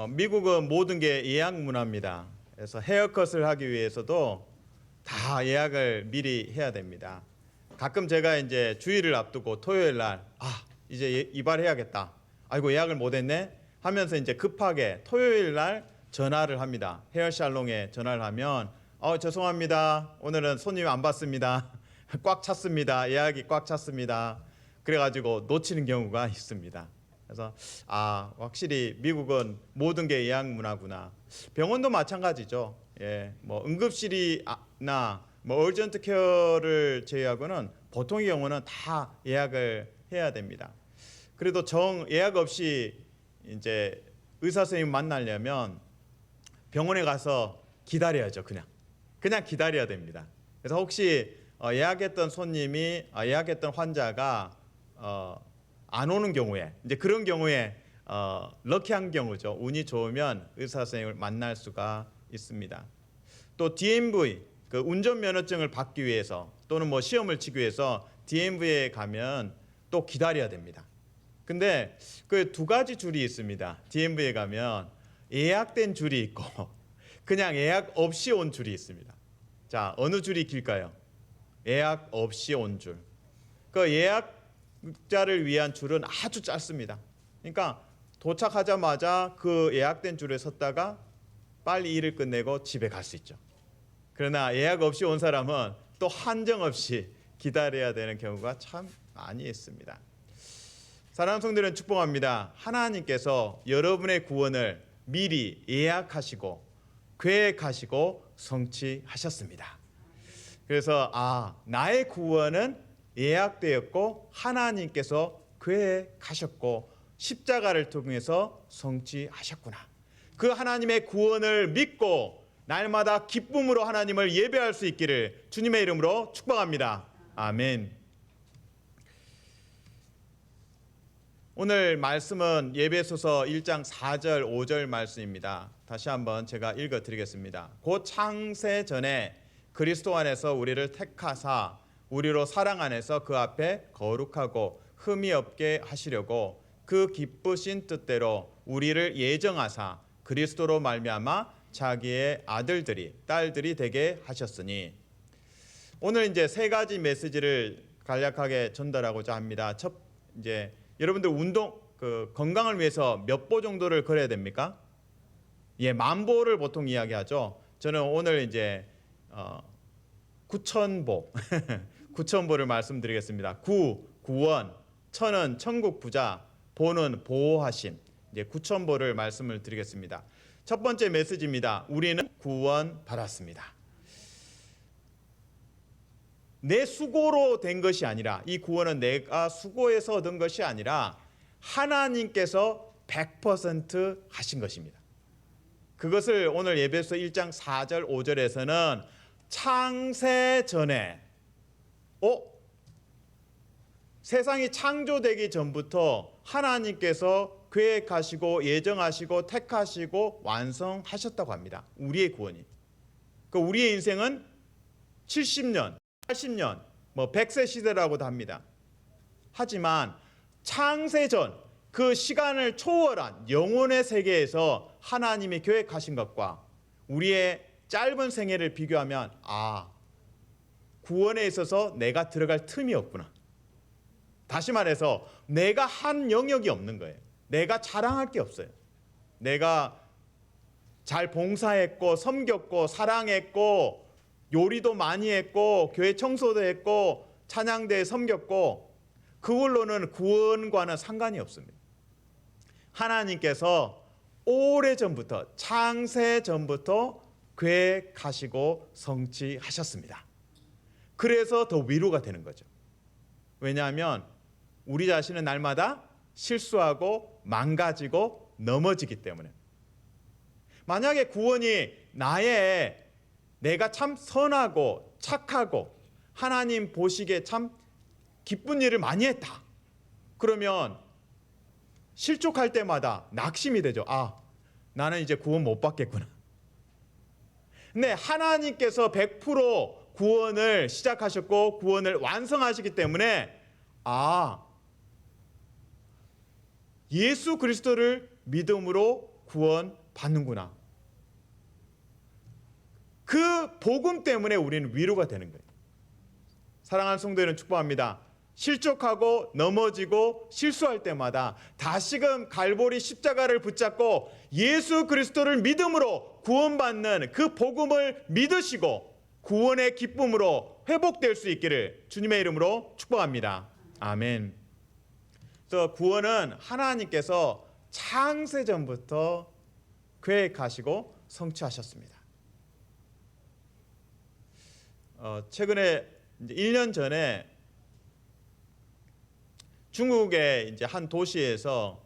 어, 미국은 모든 게 예약 문화입니다. 그래서 헤어컷을 하기 위해서도 다 예약을 미리 해야 됩니다. 가끔 제가 이제 주일을 앞두고 토요일 날 아, 이제 예- 이발해야겠다. 아이고 예약을 못 했네 하면서 이제 급하게 토요일 날 전화를 합니다. 헤어살롱에 전화를 하면 어 죄송합니다. 오늘은 손님 안 받습니다. 꽉 찼습니다. 예약이 꽉 찼습니다. 그래가지고 놓치는 경우가 있습니다. 그래서 아 확실히 미국은 모든 게 예약 문화구나. 병원도 마찬가지죠. 예, 뭐 응급실이나 뭐 얼전트 케어를 제외하고는 보통의 경우는 다 예약을 해야 됩니다. 그래도 정 예약 없이 이제 의사 선생님 만나려면 병원에 가서 기다려야죠. 그냥 그냥 기다려야 됩니다. 그래서 혹시 어, 예약했던 손님이 어, 예약했던 환자가 어, 안 오는 경우에 이제 그런 경우에 어, 럭키한 경우죠. 운이 좋으면 의사 선생님을 만날 수가 있습니다. 또 DMV 그 운전 면허증을 받기 위해서 또는 뭐 시험을 치기 위해서 DMV에 가면 또 기다려야 됩니다. 근데 그 두 가지 줄이 있습니다. DMV에 가면 예약된 줄이 있고 그냥 예약 없이 온 줄이 있습니다. 자, 어느 줄이 길까요? 예약 없이 온 줄. 그 예약 자를 위한 줄은 아주 짧습니다. 그러니까 도착하자마자 그 예약된 줄에 섰다가 빨리 일을 끝내고 집에 갈 수 있죠. 그러나 예약 없이 온 사람은 또 한정 없이 기다려야 되는 경우가 참 많이 있습니다. 사랑하는 성들은 축복합니다. 하나님께서 여러분의 구원을 미리 예약하시고 계획하시고 성취하셨습니다. 그래서 아 나의 구원은 예약되었고 하나님께서 계획하셨고 십자가를 통해서 성취하셨구나. 그 하나님의 구원을 믿고 날마다 기쁨으로 하나님을 예배할 수 있기를 주님의 이름으로 축복합니다. 아멘. 오늘 말씀은 예배소서 1장 4절 5절 말씀입니다. 다시 한번 제가 읽어 드리겠습니다. 곧 창세 전에 그리스도 안에서 우리를 택하사 우리로 사랑 안에서 그 앞에 거룩하고 흠이 없게 하시려고 그 기쁘신 뜻대로 우리를 예정하사 그리스도로 말미암아 자기의 아들들이 딸들이 되게 하셨으니 오늘 이제 세 가지 메시지를 간략하게 전달하고자 합니다. 첫 이제 여러분들 운동 그 건강을 위해서 몇 보 정도를 걸어야 됩니까? 예, 만 보를 보통 이야기하죠. 저는 오늘 이제 어 9천 보, 9천 보를 말씀드리겠습니다. 구 구원, 천은 천국 부자, 보는 보호하심. 이제 9천 보를 말씀을 드리겠습니다. 첫 번째 메시지입니다. 우리는 구원 받았습니다. 내 수고로 된 것이 아니라 이 구원은 내가 수고해서 얻은 것이 아니라 하나님께서 100% 하신 것입니다. 그것을 오늘 예배서 1장 4절 5절에서는 창세 전에 어 세상이 창조되기 전부터 하나님께서 계획하시고 예정하시고 택하시고 완성하셨다고 합니다. 우리의 구원이. 그 우리의 인생은 70년 80년, 뭐 100세 시대라고도 합니다. 하지만 창세전 그 시간을 초월한 영혼의 세계에서 하나님이 계획하신 것과 우리의 짧은 생애를 비교하면 아 구원에 있어서 내가 들어갈 틈이 없구나. 다시 말해서 내가 한 영역이 없는 거예요. 내가 자랑할 게 없어요. 내가 잘 봉사했고 섬겼고 사랑했고 요리도 많이 했고 교회 청소도 했고 찬양대에 섬겼고 그걸로는 구원과는 상관이 없습니다. 하나님께서 오래전부터 창세 전부터 계획하시고 성취하셨습니다. 그래서 더 위로가 되는 거죠. 왜냐하면 우리 자신은 날마다 실수하고 망가지고 넘어지기 때문에 만약에 구원이 나의 내가 참 선하고 착하고 하나님 보시기에 참 기쁜 일을 많이 했다. 그러면 실족할 때마다 낙심이 되죠. 아, 나는 이제 구원 못 받겠구나. 근데 하나님께서 100% 구원을 시작하셨고 구원을 완성하시기 때문에 아, 예수 그리스도를 믿음으로 구원 받는구나. 그 복음 때문에 우리는 위로가 되는 거예요. 사랑하는 성도들은 축복합니다. 실족하고 넘어지고 실수할 때마다 다시금 갈보리 십자가를 붙잡고 예수 그리스도를 믿음으로 구원받는 그 복음을 믿으시고 구원의 기쁨으로 회복될 수 있기를 주님의 이름으로 축복합니다. 아멘. 그래서 구원은 하나님께서 창세 전부터 계획하시고 성취하셨습니다. 어, 최근에 이제 1년 전에 중국의 이제 한 도시에서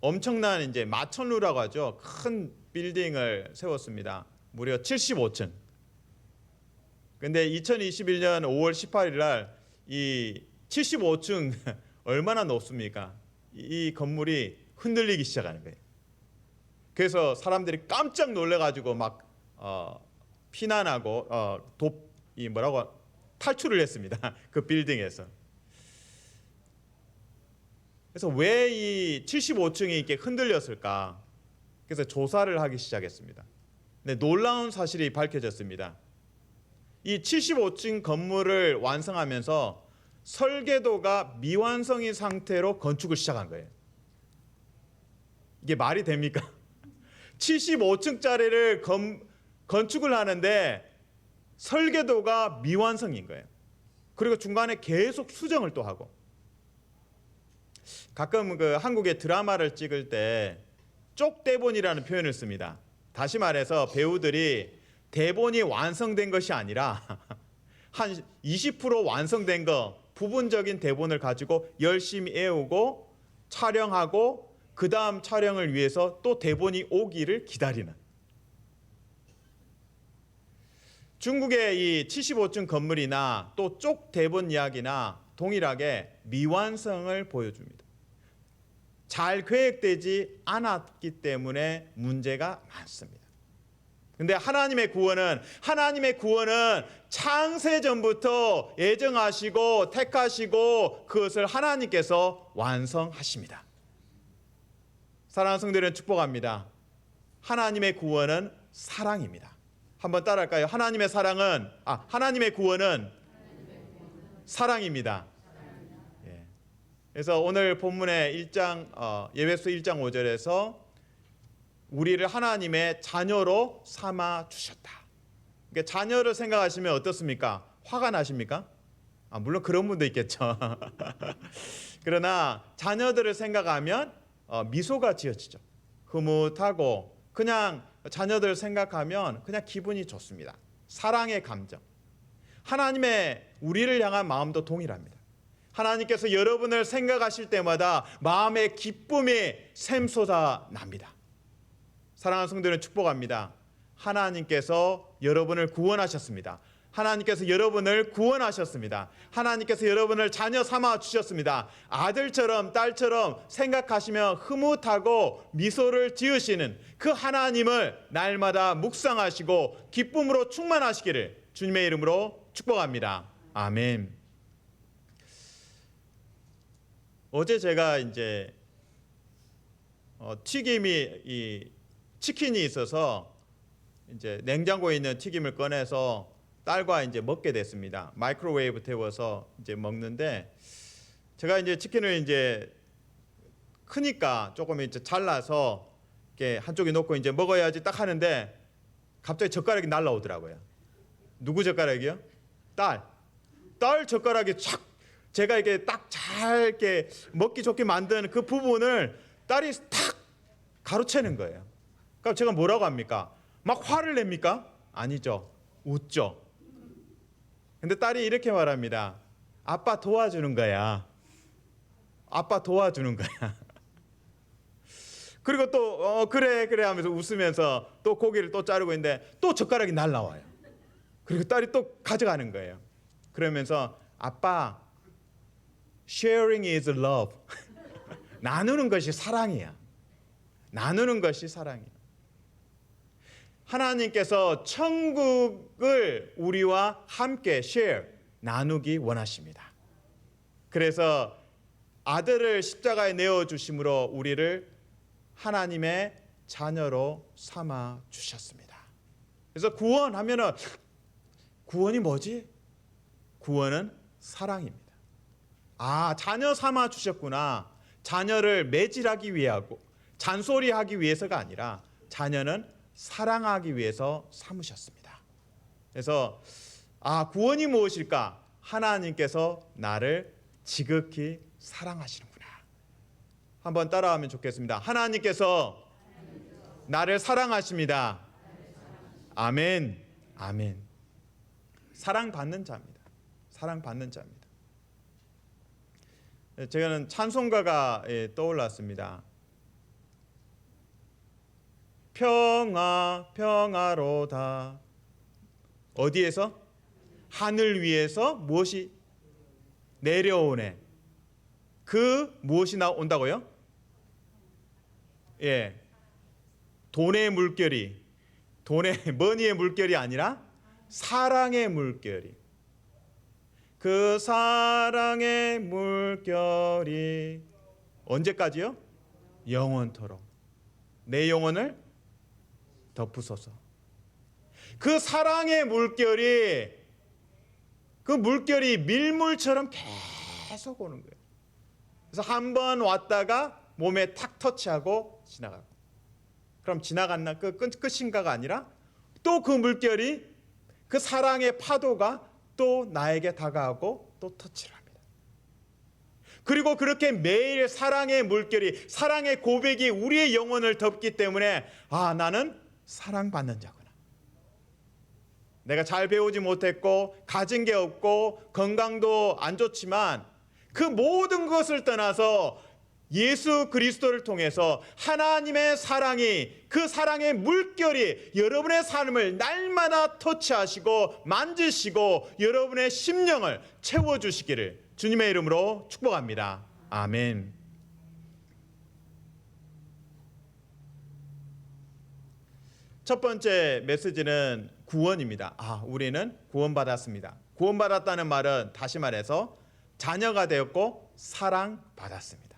엄청난 이제 마천루라고 하죠. 큰 빌딩을 세웠습니다. 무려 75층. 근데 2021년 5월 18일 날 이 75층 얼마나 높습니까? 이, 이 건물이 흔들리기 시작하는 거예요. 그래서 사람들이 깜짝 놀래 가지고 막 어, 피난하고 어, 돕이 뭐라고 탈출을 했습니다. 그 빌딩에서. 그래서 왜 이 75층이 이렇게 흔들렸을까? 그래서 조사를 하기 시작했습니다. 근데 놀라운 사실이 밝혀졌습니다. 이 75층 건물을 완성하면서 설계도가 미완성인 상태로 건축을 시작한 거예요. 이게 말이 됩니까? 75층짜리를 건, 건축을 하는데 설계도가 미완성인 거예요. 그리고 중간에 계속 수정을 또 하고 가끔 그 한국의 드라마를 찍을 때 쪽대본이라는 표현을 씁니다. 다시 말해서 배우들이 대본이 완성된 것이 아니라 한 20% 완성된 거 부분적인 대본을 가지고 열심히 애우고 촬영하고 그 다음 촬영을 위해서 또 대본이 오기를 기다리는 중국의 이 75층 건물이나 또 쪽 대본 이야기나 동일하게 미완성을 보여줍니다. 잘 계획되지 않았기 때문에 문제가 많습니다. 근데 하나님의 구원은 하나님의 구원은 창세 전부터 예정하시고 택하시고 그것을 하나님께서 완성하십니다. 사랑하는 성도들은 축복합니다. 하나님의 구원은 사랑입니다. 한번 따라할까요? 하나님의 사랑은 아 하나님의 구원은 사랑입니다. 예. 그래서 오늘 본문의 1장 어, 예배서 1장 5절에서 우리를 하나님의 자녀로 삼아 주셨다. 그러니까 자녀를 생각하시면 어떻습니까? 화가 나십니까? 아, 물론 그런 분도 있겠죠. 그러나 자녀들을 생각하면 어, 미소가 지어지죠. 흐뭇하고 그냥 자녀들 생각하면 그냥 기분이 좋습니다. 사랑의 감정. 하나님의 우리를 향한 마음도 동일합니다. 하나님께서 여러분을 생각하실 때마다 마음의 기쁨이 샘솟아 납니다. 사랑하는 성도는 축복합니다. 하나님께서 여러분을 구원하셨습니다. 하나님께서 여러분을 구원하셨습니다. 하나님께서 여러분을 자녀 삼아 주셨습니다. 아들처럼 딸처럼 생각하시며 흐뭇하고 미소를 지으시는 그 하나님을 날마다 묵상하시고 기쁨으로 충만하시기를 주님의 이름으로 축복합니다. 아멘. 어제 제가 이제 어, 튀김이 이 치킨이 있어서 이제 냉장고에 있는 튀김을 꺼내서 딸과 이제 먹게 됐습니다. 마이크로웨이브 태워서 이제 먹는데 제가 이제 치킨을 이제 크니까 조금 이제 잘라서 이렇게 한쪽에 놓고 이제 먹어야지 딱 하는데 갑자기 젓가락이 날라오더라고요. 누구 젓가락이요? 딸. 딸 젓가락이 촥 제가 이렇게 딱잘 이렇게 먹기 좋게 만든 그 부분을 딸이 탁 가로채는 거예요. 그럼 제가 뭐라고 합니까? 막 화를 냅니까? 아니죠. 웃죠. 근데 딸이 이렇게 말합니다. 아빠 도와주는 거야. 아빠 도와주는 거야. 그리고 또 어, 그래 그래 하면서 웃으면서 또 고기를 또 자르고 있는데 또 젓가락이 날라와요. 그리고 딸이 또 가져가는 거예요. 그러면서 아빠 sharing is love. 나누는 것이 사랑이야. 나누는 것이 사랑이야. 하나님께서 천국을 우리와 함께 share 나누기 원하십니다. 그래서 아들을 십자가에 내어 주심으로 우리를 하나님의 자녀로 삼아 주셨습니다. 그래서 구원하면은 구원이 뭐지? 구원은 사랑입니다. 아, 자녀 삼아 주셨구나. 자녀를 매질하기 위하고 잔소리하기 위해서가 아니라 자녀는 사랑하기 위해서 삼으셨습니다. 그래서 아, 구원이 무엇일까? 하나님께서 나를 지극히 사랑하시는구나. 한번 따라하면 좋겠습니다. 하나님께서 나를 사랑하십니다. 아멘. 아멘. 사랑받는 자입니다. 사랑받는 자입니다. 제가는 찬송가가 예, 떠올랐습니다. 평화 평화로다. 어디에서? 하늘 위에서 무엇이 내려오네. 그 무엇이 나온다고요? 예. 돈의 물결이 돈의 머니의 물결이 아니라 사랑의 물결이 그 사랑의 물결이 언제까지요? 영원토록 내 영혼을 덮으소서. 그 사랑의 물결이 그 물결이 밀물처럼 계속 오는 거예요. 그래서 한 번 왔다가 몸에 탁 터치하고 지나가고. 그럼 지나갔나 끝, 끝 끝인가가 아니라 또 그 물결이 그 사랑의 파도가 또 나에게 다가오고 또 터치를 합니다. 그리고 그렇게 매일 사랑의 물결이 사랑의 고백이 우리의 영혼을 덮기 때문에 아 나는 사랑받는 자구나. 내가 잘 배우지 못했고 가진 게 없고 건강도 안 좋지만 그 모든 것을 떠나서 예수 그리스도를 통해서 하나님의 사랑이 그 사랑의 물결이 여러분의 삶을 날마다 터치하시고 만지시고 여러분의 심령을 채워 주시기를 주님의 이름으로 축복합니다. 아멘. 첫 번째 메시지는 구원입니다. 아, 우리는 구원받았습니다. 구원받았다는 말은 다시 말해서 자녀가 되었고 사랑받았습니다.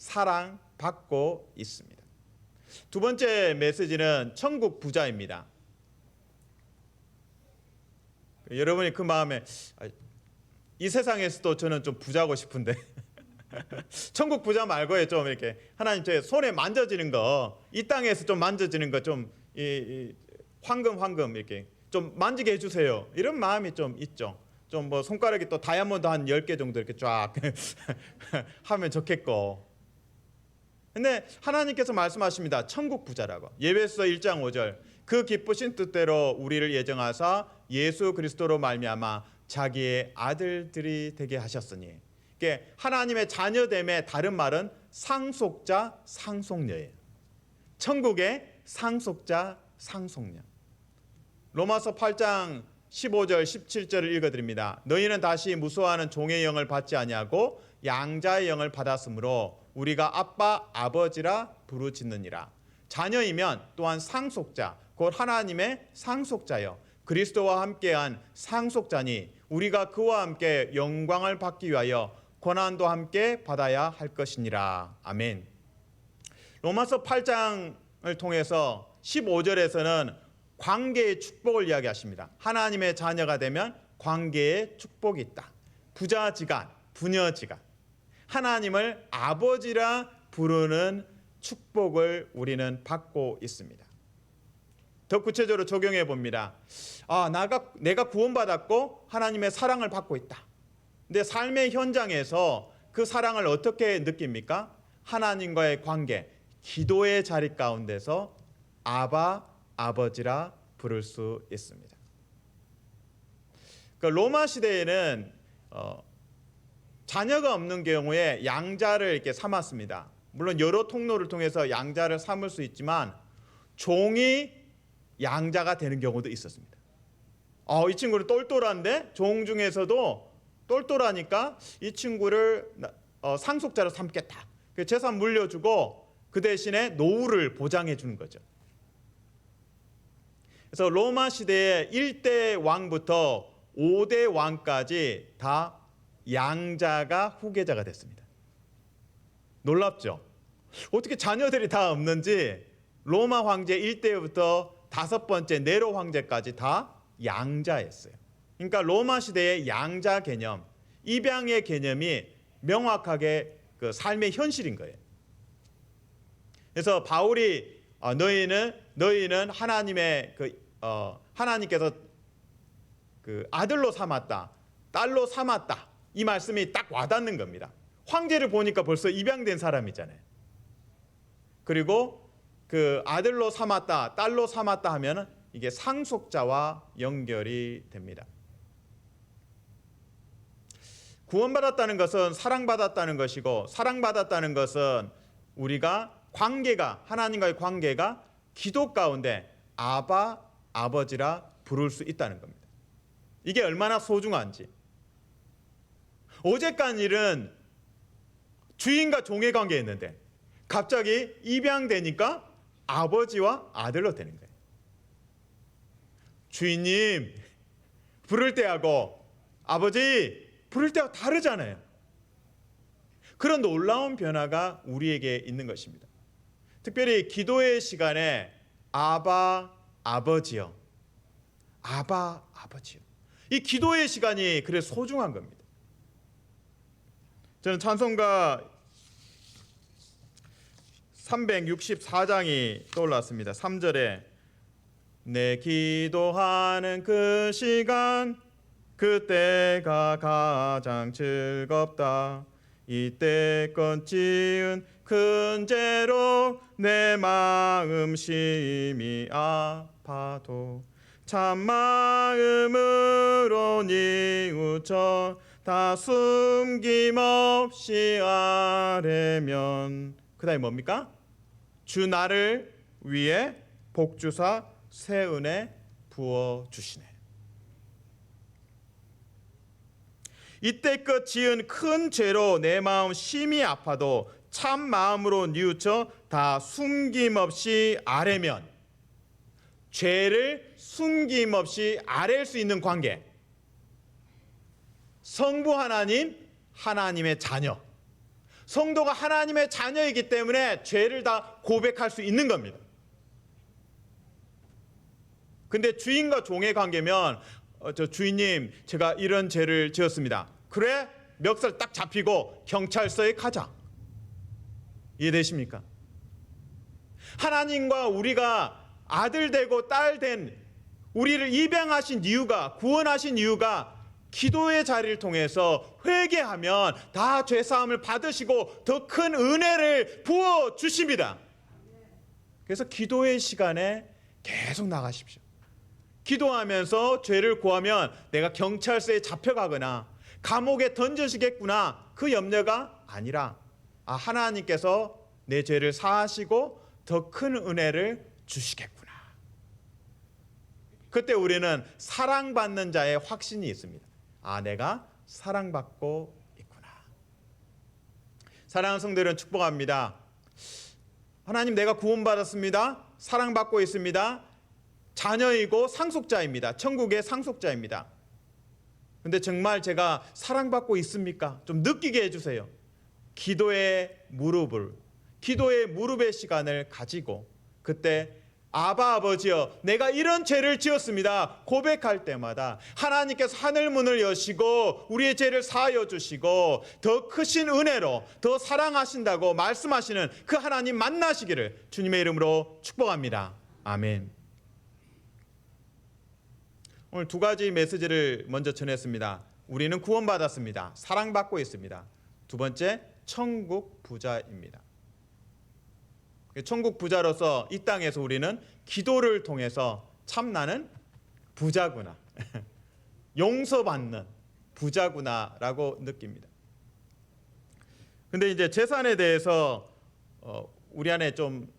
사랑받고 있습니다. 두 번째 메시지는 천국 부자입니다. 여러분이 그 마음에 아, 이 세상에서도 저는 좀 부자고 싶은데 천국 부자 말고요 좀 이렇게 하나님 제 손에 만져지는 거 이 땅에서 좀 만져지는 거좀 황금 황금 이렇게 좀 만지게 해주세요 이런 마음이 좀 있죠 좀 뭐 손가락이 또 다이아몬드 한 10개 정도 이렇게 쫙 하면 좋겠고 근데 하나님께서 말씀하십니다 천국 부자라고 예배서 1장 5절 그 기쁘신 뜻대로 우리를 예정하사 예수 그리스도로 말미암아 자기의 아들들이 되게 하셨으니 이게 하나님의 자녀됨의 다른 말은 상속자 상속녀예요. 천국의 상속자 상속녀. 로마서 8장 15절 17절을 읽어 드립니다. 너희는 다시 무수하는 종의 영을 받지 아니하고 양자의 영을 받았으므로 우리가 아빠 아버지라 부르짖느니라. 자녀이면 또한 상속자 곧 하나님의 상속자여 그리스도와 함께한 상속자니 우리가 그와 함께 영광을 받기 위하여 고난도 함께 받아야 할 것이니라. 아멘. 로마서 8장을 통해서 15절에서는 관계의 축복을 이야기하십니다. 하나님의 자녀가 되면 관계의 축복이 있다. 부자지간, 부녀지간. 하나님을 아버지라 부르는 축복을 우리는 받고 있습니다. 더 구체적으로 적용해 봅니다. 아, 나가 내가 구원받았고 하나님의 사랑을 받고 있다. 근데 삶의 현장에서 그 사랑을 어떻게 느낍니까? 하나님과의 관계, 기도의 자리 가운데서 아바 아버지라 부를 수 있습니다. 그 로마 시대에는 어, 자녀가 없는 경우에 양자를 이렇게 삼았습니다. 물론 여러 통로를 통해서 양자를 삼을 수 있지만 종이 양자가 되는 경우도 있었습니다. 어, 이 친구는 똘똘한데 종 중에서도 똘똘하니까 이 친구를 어, 상속자로 삼겠다. 그 재산 물려주고 그 대신에 노후를 보장해 주는 거죠. 그래서 로마 시대의 1대 왕부터 5대 왕까지 다 양자가 후계자가 됐습니다. 놀랍죠? 어떻게 자녀들이 다 없는지 로마 황제 1대부터 다섯 번째 네로 황제까지 다 양자였어요. 그러니까 로마 시대의 양자 개념, 입양의 개념이 명확하게 그 삶의 현실인 거예요. 그래서 바울이 어, 너희는 너희는 하나님의 그 어, 하나님께서 그 아들로 삼았다, 딸로 삼았다 이 말씀이 딱 와닿는 겁니다. 황제를 보니까 벌써 입양된 사람이잖아요. 그리고 그 아들로 삼았다, 딸로 삼았다 하면은 이게 상속자와 연결이 됩니다. 구원받았다는 것은 사랑받았다는 것이고 사랑받았다는 것은 우리가 관계가 하나님과의 관계가 기도 가운데 아바 아버지라 부를 수 있다는 겁니다. 이게 얼마나 소중한지. 어제간 일은 주인과 종의 관계였는데 갑자기 입양되니까 아버지와 아들로 되는 거예요. 주인님 부를 때하고 아버지 부를 때하고 다르잖아요. 그런 놀라운 변화가 우리에게 있는 것입니다. 특별히 기도의 시간에 아바 아버지요. 아바 아버지요. 이 기도의 시간이 그래 소중한 겁니다. 저는 찬송가 364장이 떠올랐습니다. 3절에 내 기도하는 그 시간 그때가 가장 즐겁다. 이때껏 지은 큰 죄로 내 마음 심히 아파도 참 마음으로 뉘우쳐 다 숨김없이 아뢰면 그 다음에 뭡니까? 주 나를 위해 복주사 새 은혜 부어 주시네. 이때껏 지은 큰 죄로 내 마음 심히 아파도 참 마음으로 뉘우쳐 다 숨김없이 아뢰면 죄를 숨김없이 아랠 수 있는 관계. 성부 하나님, 하나님의 자녀. 성도가 하나님의 자녀이기 때문에 죄를 다 고백할 수 있는 겁니다. 근데 주인과 종의 관계면 어, 저 주인님 제가 이런 죄를 지었습니다. 그래 멱살 딱 잡히고 경찰서에 가자. 이해되십니까? 하나님과 우리가 아들 되고 딸 된 우리를 입양하신 이유가 구원하신 이유가 기도의 자리를 통해서 회개하면 다 죄 사함을 받으시고 더 큰 은혜를 부어 주십니다. 그래서 기도의 시간에 계속 나가십시오. 기도하면서 죄를 구하면 내가 경찰서에 잡혀가거나 감옥에 던져지겠구나 그 염려가 아니라 아 하나님께서 내 죄를 사하시고 더 큰 은혜를 주시겠구나. 그때 우리는 사랑받는 자의 확신이 있습니다. 아 내가 사랑받고 있구나. 사랑하는 성도들은 축복합니다. 하나님 내가 구원받았습니다. 사랑받고 있습니다. 자녀이고 상속자입니다. 천국의 상속자입니다. 근데 정말 제가 사랑받고 있습니까? 좀 느끼게 해주세요. 기도의 무릎을, 기도의 무릎의 시간을 가지고 그때 아바 아버지여 내가 이런 죄를 지었습니다. 고백할 때마다 하나님께서 하늘 문을 여시고 우리의 죄를 사하여 주시고 더 크신 은혜로 더 사랑하신다고 말씀하시는 그 하나님 만나시기를 주님의 이름으로 축복합니다. 아멘. 오늘 두 가지 메시지를 먼저 전했습니다. 우리는 구원받았습니다. 사랑받고 있습니다. 두 번째, 천국 부자입니다. 천국 부자로서 이 땅에서 우리는 기도를 통해서 참 나는 부자구나. 용서받는 부자구나라고 느낍니다. 근데 이제 재산에 대해서 어, 우리 안에 좀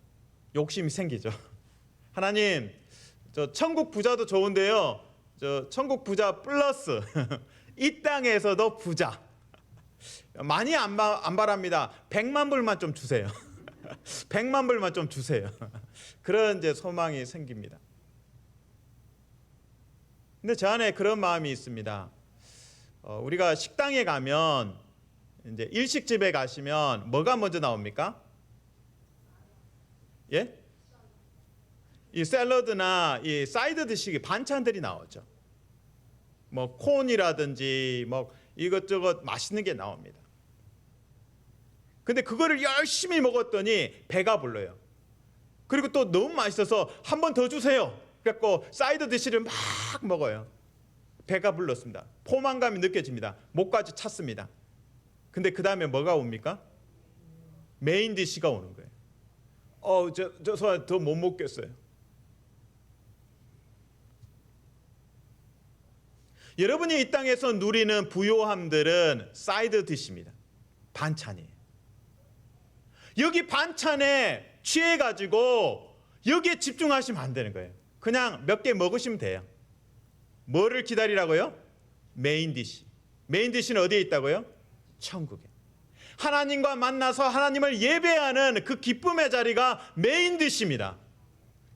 욕심이 생기죠. 하나님, 저 천국 부자도 좋은데요. 저 천국 부자 플러스 이 땅에서도 부자 많이 안, 바, 안 바랍니다. 100만 불만 좀 주세요. 100만 불만 좀 주세요. 그런 이제 소망이 생깁니다. 근데 저 안에 그런 마음이 있습니다. 어, 우리가 식당에 가면 이제 일식집에 가시면 뭐가 먼저 나옵니까? 예? 이 샐러드나 이 사이드 디시 반찬들이 나오죠. 뭐 콘이라든지 뭐 이것저것 맛있는 게 나옵니다. 근데 그거를 열심히 먹었더니 배가 불러요. 그리고 또 너무 맛있어서 한 번 더 주세요. 그래갖고 사이드 디시를 막 먹어요. 배가 불렀습니다. 포만감이 느껴집니다. 목까지 찼습니다. 근데 그 다음에 뭐가 옵니까? 메인 디시가 오는 거예요. 어, 저, 저, 더못 먹겠어요. 여러분이 이 땅에서 누리는 부요함들은 사이드 디시입니다. 반찬이에요. 여기 반찬에 취해 가지고 여기에 집중하시면 안 되는 거예요. 그냥 몇 개 먹으시면 돼요. 뭐를 기다리라고요? 메인 디시. 메인 디시는 어디에 있다고요? 천국에. 하나님과 만나서 하나님을 예배하는 그 기쁨의 자리가 메인 디시입니다.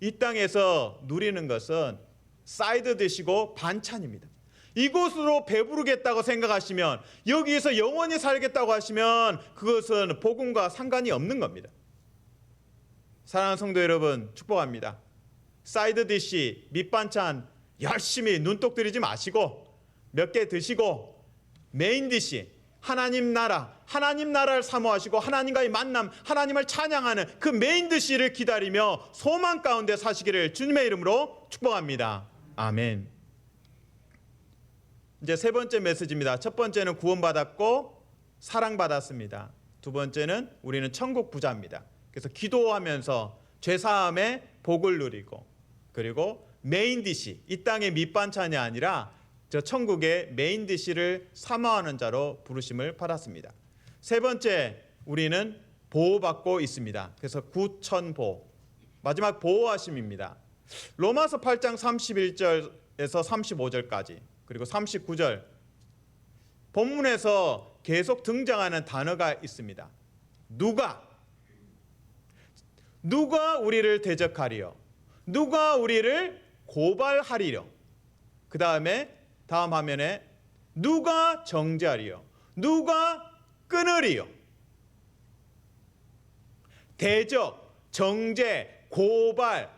이 땅에서 누리는 것은 사이드 디시고 반찬입니다. 이곳으로 배부르겠다고 생각하시면 여기에서 영원히 살겠다고 하시면 그것은 복음과 상관이 없는 겁니다. 사랑하는 성도 여러분 축복합니다. 사이드 디시 밑반찬 열심히 눈독 들이지 마시고 몇 개 드시고 메인 디시 하나님 나라 하나님 나라를 사모하시고 하나님과의 만남 하나님을 찬양하는 그 메인 디시를 기다리며 소망 가운데 사시기를 주님의 이름으로 축복합니다. 아멘. 이제 세 번째 메시지입니다. 첫 번째는 구원받았고 사랑받았습니다. 두 번째는 우리는 천국 부자입니다. 그래서 기도하면서 죄 사함의 복을 누리고 그리고 메인 디시 이 땅의 밑반찬이 아니라 저 천국의 메인 디시를 사모하는 자로 부르심을 받았습니다. 세 번째 우리는 보호받고 있습니다. 그래서 구천보 마지막 보호하심입니다. 로마서 8장 31절에서 35절까지 그리고 39절 본문에서 계속 등장하는 단어가 있습니다. 누가 누가 우리를 대적하리요? 누가 우리를 고발하리요? 그 다음에 다음 화면에 누가 정죄하리요? 누가 끊으리요? 대적, 정죄, 고발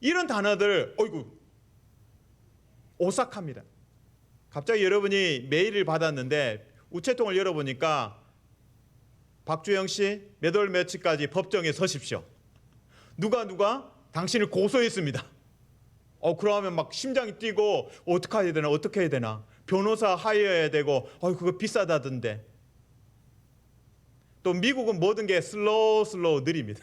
이런 단어들 어이구 오싹합니다. 갑자기 여러분이 메일을 받았는데 우체통을 열어보니까 박주영 씨 몇 월 며칠까지 법정에 서십시오. 누가 누가 당신을 고소했습니다. 어 그러면 막 심장이 뛰고 어떻게 해야 되나 어떻게 해야 되나 변호사 하여야 되고 어 그거 비싸다던데 또 미국은 모든 게 슬로우 슬로우 느립니다.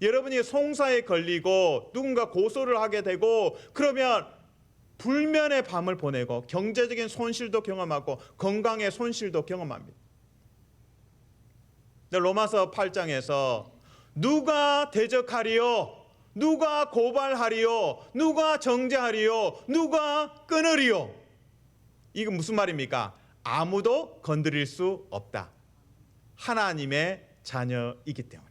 여러분이 송사에 걸리고 누군가 고소를 하게 되고 그러면 불면의 밤을 보내고 경제적인 손실도 경험하고 건강의 손실도 경험합니다. 로마서 8장에서 누가 대적하리요? 누가 고발하리요? 누가 정죄하리요? 누가 끊으리요? 이건 무슨 말입니까? 아무도 건드릴 수 없다. 하나님의 자녀이기 때문에.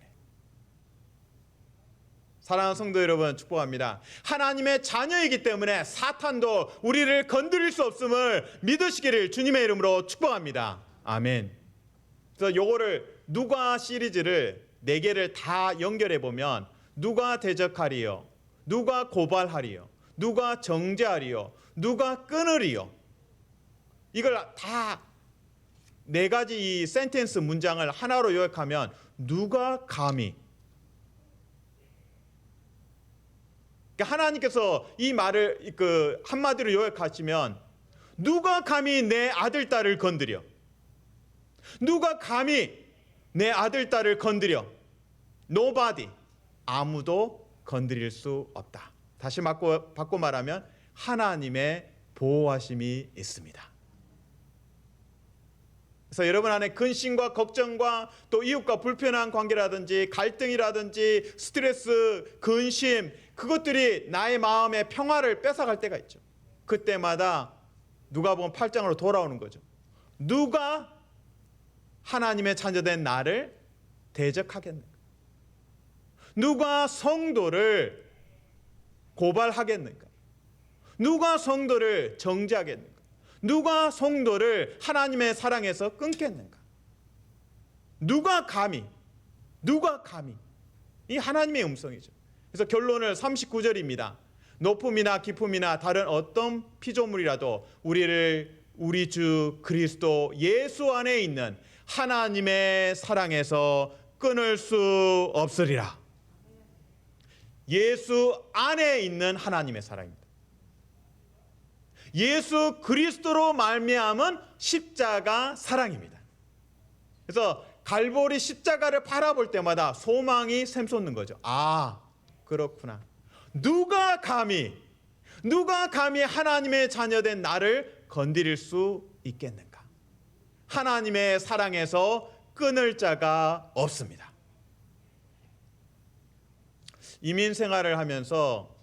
사랑하는 성도 여러분 축복합니다. 하나님의 자녀이기 때문에 사탄도 우리를 건드릴 수 없음을 믿으시기를 주님의 이름으로 축복합니다. 아멘. 그래서 요거를 누가 시리즈를 네 개를 다 연결해 보면 누가 대적하리요? 누가 고발하리요? 누가 정죄하리요? 누가 끊으리요? 이걸 다 네 가지 이 센텐스 문장을 하나로 요약하면 누가 감히 그러니까 하나님께서 이 말을 그 한마디로 요약하시면 누가 감히 내 아들 딸을 건드려? 누가 감히 내 아들 딸을 건드려? Nobody 아무도 건드릴 수 없다. 다시 바꿔, 바꿔 말하면 하나님의 보호하심이 있습니다. 그래서 여러분 안에 근심과 걱정과 또 이웃과 불편한 관계라든지 갈등이라든지 스트레스, 근심 그것들이 나의 마음의 평화를 뺏어갈 때가 있죠. 그때마다 누가 보면 8장으로 돌아오는 거죠. 누가 하나님의 자녀된 나를 대적하겠는가? 누가 성도를 고발하겠는가? 누가 성도를 정죄하겠는가? 누가 성도를 하나님의 사랑에서 끊겠는가? 누가 감히? 누가 감히? 이 하나님의 음성이죠. 그래서 결론을 39절입니다. 높음이나 깊음이나 다른 어떤 피조물이라도 우리를 우리 주 그리스도 예수 안에 있는 하나님의 사랑에서 끊을 수 없으리라. 예수 안에 있는 하나님의 사랑입니다. 예수 그리스도로 말미암은 십자가 사랑입니다. 그래서 갈보리 십자가를 바라볼 때마다 소망이 샘솟는 거죠. 아, 그렇구나. 누가 감히 누가 감히 하나님의 자녀된 나를 건드릴 수 있겠는가? 하나님의 사랑에서 끊을 자가 없습니다. 이민 생활을 하면서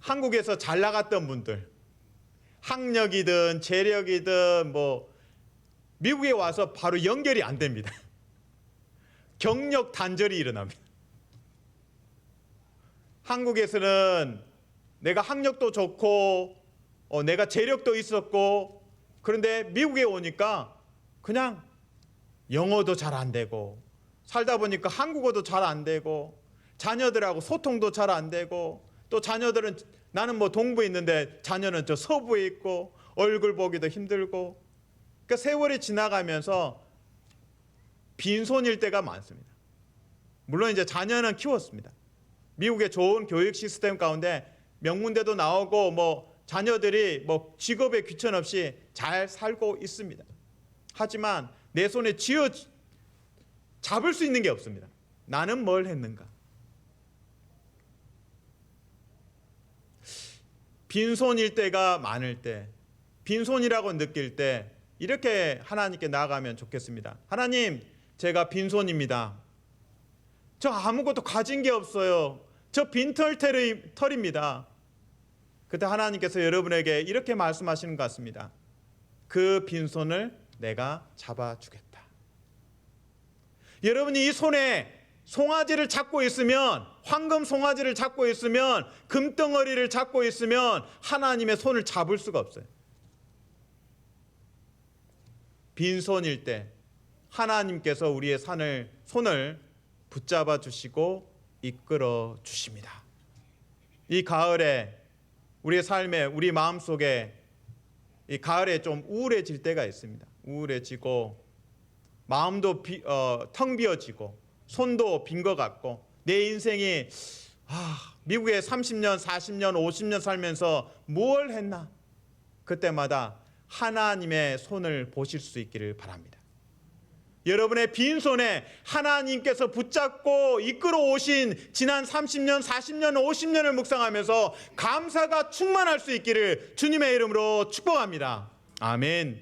한국에서 잘 나갔던 분들, 학력이든 재력이든 뭐 미국에 와서 바로 연결이 안 됩니다. 경력 단절이 일어납니다. 한국에서는 내가 학력도 좋고 어, 내가 재력도 있었고 그런데 미국에 오니까 그냥 영어도 잘 안 되고 살다 보니까 한국어도 잘 안 되고 자녀들하고 소통도 잘 안 되고 또 자녀들은 나는 뭐 동부에 있는데 자녀는 저 서부에 있고 얼굴 보기도 힘들고 그러니까 세월이 지나가면서 빈손일 때가 많습니다. 물론 이제 자녀는 키웠습니다. 미국의 좋은 교육 시스템 가운데 명문대도 나오고 뭐 자녀들이 뭐 직업에 귀천 없이 잘 살고 있습니다. 하지만 내 손에 쥐어 잡을 수 있는 게 없습니다. 나는 뭘 했는가? 빈손일 때가 많을 때, 빈손이라고 느낄 때 이렇게 하나님께 나아가면 좋겠습니다. 하나님, 제가 빈손입니다. 저 아무것도 가진 게 없어요. 저 빈털 털입니다. 그때 하나님께서 여러분에게 이렇게 말씀하시는 것 같습니다. 그 빈손을 내가 잡아주겠다. 여러분이 이 손에 송아지를 잡고 있으면 황금 송아지를 잡고 있으면 금덩어리를 잡고 있으면 하나님의 손을 잡을 수가 없어요. 빈손일 때 하나님께서 우리의 산을 손을 붙잡아 주시고 이끌어 주십니다. 이 가을에 우리의 삶에 우리 마음 속에 이 가을에 좀 우울해질 때가 있습니다. 우울해지고 마음도 비, 어, 텅 비어지고 손도 빈 것 같고 내 인생이 아, 미국에 30년, 40년, 50년 살면서 뭘 했나? 그때마다 하나님의 손을 보실 수 있기를 바랍니다. 여러분의 빈손에 하나님께서 붙잡고 이끌어 오신 지난 30년, 40년, 50년을 묵상하면서 감사가 충만할 수 있기를 주님의 이름으로 축복합니다. 아멘.